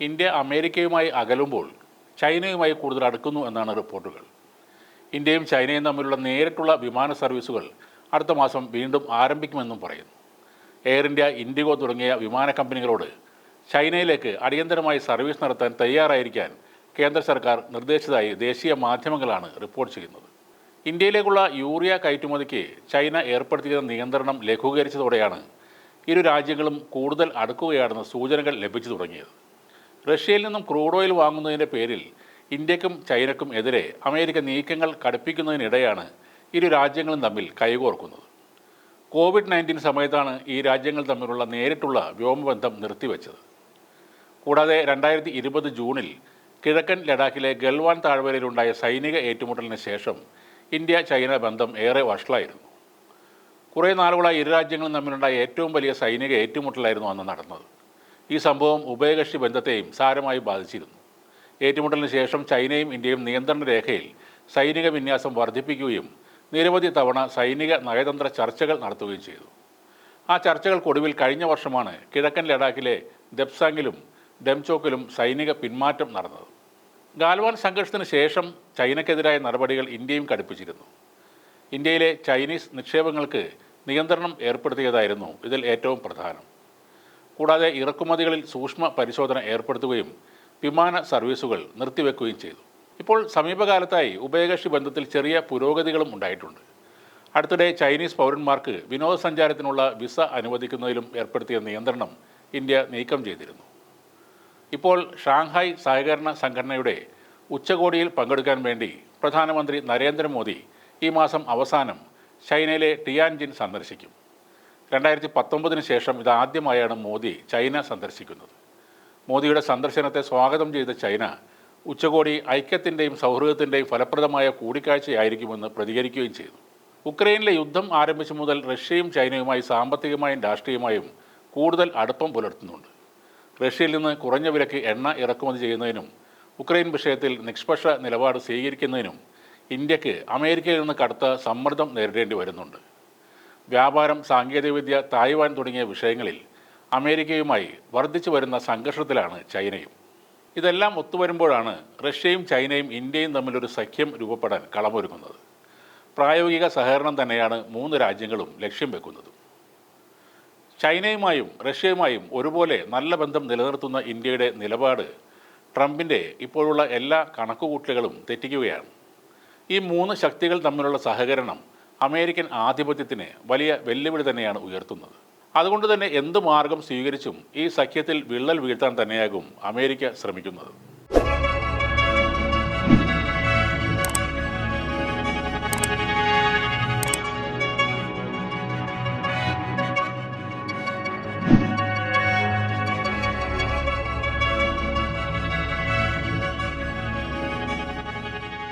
India അമേരിക്കയുമായി അകലുമ്പോൾ ചൈനയുമായി കൂടുതൽ അടുക്കുന്നു എന്നാണ് റിപ്പോർട്ടുകൾ. ഇന്ത്യയും ചൈനയും തമ്മിലുള്ള നേരിട്ടുള്ള വിമാന സർവീസുകൾ അടുത്ത മാസം വീണ്ടും ആരംഭിക്കുമെന്നും പറയുന്നു. എയർ ഇന്ത്യ ഇൻഡിഗോ തുടങ്ങിയ വിമാന കമ്പനികളോട് ചൈനയിലേക്ക് അടിയന്തരമായി സർവീസ് നടത്താൻ തയ്യാറായിരിക്കാൻ കേന്ദ്ര സർക്കാർ നിർദ്ദേശിച്ചതായി ദേശീയ മാധ്യമങ്ങളാണ് റിപ്പോർട്ട് ചെയ്യുന്നത്. ഇന്ത്യയിലേക്കുള്ള യൂറിയ കയറ്റുമതിക്ക് ചൈന ഏർപ്പെടുത്തിയ നിയന്ത്രണം ലഘൂകരിച്ചതോടെയാണ് ഇരു രാജ്യങ്ങളും കൂടുതൽ അടുക്കുകയാണെന്ന് സൂചനകൾ ലഭിച്ചു തുടങ്ങിയത്. റഷ്യയിൽ നിന്നും ക്രൂഡ് ഓയിൽ വാങ്ങുന്നതിന്റെ പേരിൽ ഇന്ത്യക്കും ചൈനക്കും എതിരെ അമേരിക്ക നീക്കങ്ങൾ കടുപ്പിക്കുന്നതിനിടെയാണ് ഇരു രാജ്യങ്ങളും തമ്മിൽ കൈകോർക്കുന്നത്. കോവിഡ് നയന്റീൻ സമയത്താണ് ഈ രാജ്യങ്ങൾ തമ്മിലുള്ള നേരിട്ടുള്ള വ്യോമബന്ധം നിർത്തിവെച്ചത്. കൂടാതെ രണ്ടായിരത്തി ഇരുപത് ജൂണിൽ കിഴക്കൻ ലഡാക്കിലെ ഗൽവാൻ താഴ്വരയിലുണ്ടായ സൈനിക ഏറ്റുമുട്ടലിന് ശേഷം ഇന്ത്യ ചൈന ബന്ധം ഏറെ വഷളായിരുന്നു. കുറേ നാളുകളായി ഇരു രാജ്യങ്ങളും തമ്മിലുണ്ടായ ഏറ്റവും വലിയ സൈനിക ഏറ്റുമുട്ടലായിരുന്നു അന്ന് നടന്നത്. ഈ സംഭവം ഉഭയകക്ഷി ബന്ധത്തെയും സാരമായി ബാധിച്ചിരുന്നു. ഏറ്റുമുട്ടലിന് ശേഷം ചൈനയും ഇന്ത്യയും നിയന്ത്രണ രേഖയിൽ സൈനിക വിന്യാസം വർദ്ധിപ്പിക്കുകയും നിരവധി തവണ സൈനിക നയതന്ത്ര ചർച്ചകൾ നടത്തുകയും ചെയ്തു. ആ ചർച്ചകൾക്കൊടുവിൽ കഴിഞ്ഞ വർഷമാണ് കിഴക്കൻ ലഡാക്കിലെ ദെപ്സാങ്ങിലും ഡെംചോക്കിലും സൈനിക പിന്മാറ്റം നടന്നത്. ഗാൽവാൻ സംഘർഷത്തിന് ശേഷം ചൈനയ്ക്കെതിരായ നടപടികൾ ഇന്ത്യയും കടുപ്പിച്ചിരുന്നു. ഇന്ത്യയിലെ ചൈനീസ് നിക്ഷേപങ്ങൾക്ക് നിയന്ത്രണം ഏർപ്പെടുത്തിയതായിരുന്നു ഇതിൽ ഏറ്റവും പ്രധാനം. കൂടാതെ ഇറക്കുമതികളിൽ സൂക്ഷ്മ പരിശോധന ഏർപ്പെടുത്തുകയും വിമാന സർവീസുകൾ നിർത്തിവെക്കുകയും ചെയ്തു. ഇപ്പോൾ സമീപകാലത്തായി ഉഭയകക്ഷി ബന്ധത്തിൽ ചെറിയ പുരോഗതികളും ഉണ്ടായിട്ടുണ്ട്. അടുത്തിടെ ചൈനീസ് പൗരന്മാർക്ക് വിനോദസഞ്ചാരത്തിനുള്ള വിസ അനുവദിക്കുന്നതിലും ഏർപ്പെടുത്തിയ നിയന്ത്രണം ഇന്ത്യ നീക്കം ചെയ്തിരുന്നു. ഇപ്പോൾ ഷാങ്ഹായ് സഹകരണ സംഘടനയുടെ ഉച്ചകോടിയിൽ പങ്കെടുക്കാൻ വേണ്ടി പ്രധാനമന്ത്രി നരേന്ദ്രമോദി ഈ മാസം അവസാനം ചൈനയിലെ ടിയാൻജിൻ സന്ദർശിക്കും. രണ്ടായിരത്തി പത്തൊമ്പതിന് ശേഷം ഇതാദ്യമായാണ് മോദി ചൈന സന്ദർശിക്കുന്നത്. മോദിയുടെ സന്ദർശനത്തെ സ്വാഗതം ചെയ്ത ചൈന ഉച്ചകോടി ഐക്യത്തിന്റെയും സൗഹൃദത്തിന്റെയും ഫലപ്രദമായ കൂടിക്കാഴ്ചയായിരിക്കുമെന്ന് പ്രതികരിക്കുകയും ചെയ്തു. ഉക്രൈനിലെ യുദ്ധം ആരംഭിച്ച മുതൽ റഷ്യയും ചൈനയുമായി സാമ്പത്തികമായും രാഷ്ട്രീയമായും കൂടുതൽ അടുപ്പം പുലർത്തുന്നുണ്ട്. റഷ്യയിൽ നിന്ന് കുറഞ്ഞ വിലയ്ക്ക് എണ്ണ ഇറക്കുമതി ചെയ്യുന്നതിനും ഉക്രൈൻ വിഷയത്തിൽ നിഷ്പക്ഷ നിലപാട് സ്വീകരിക്കുന്നതിനും ഇന്ത്യയ്ക്ക് അമേരിക്കയിൽ നിന്ന് കടുത്ത സമ്മർദ്ദം നേരിടേണ്ടി വരുന്നുണ്ട്. വ്യാപാരം സാങ്കേതികവിദ്യ തായ്വാൻ തുടങ്ങിയ വിഷയങ്ങളിൽ അമേരിക്കയുമായി വർദ്ധിച്ചു വരുന്ന സംഘർഷത്തിലാണ് ചൈനയും. ഇതെല്ലാം ഒത്തുവരുമ്പോഴാണ് റഷ്യയും ചൈനയും ഇന്ത്യയും തമ്മിലൊരു സഖ്യം രൂപപ്പെടാൻ കളമൊരുങ്ങുന്നത്. പ്രായോഗിക സഹകരണം തന്നെയാണ് മൂന്ന് രാജ്യങ്ങളും ലക്ഷ്യം വെക്കുന്നത്. ചൈനയുമായും റഷ്യയുമായും ഒരുപോലെ നല്ല ബന്ധം നിലനിർത്തുന്ന ഇന്ത്യയുടെ നിലപാട് ട്രംപിന്റെ ഇപ്പോഴുള്ള എല്ലാ കണക്കുകൂട്ടലുകളും തെറ്റിക്കുകയാണ്. ഈ മൂന്ന് ശക്തികൾ തമ്മിലുള്ള സഹകരണം അമേരിക്കൻ ആധിപത്യത്തിന് വലിയ വെല്ലുവിളി തന്നെയാണ് ഉയർത്തുന്നത്. അതുകൊണ്ട് തന്നെ എന്ത് മാർഗം സ്വീകരിച്ചും ഈ സഖ്യത്തിൽ വിള്ളൽ വീഴ്ത്താൻ തന്നെയാകും അമേരിക്ക ശ്രമിക്കുന്നത്.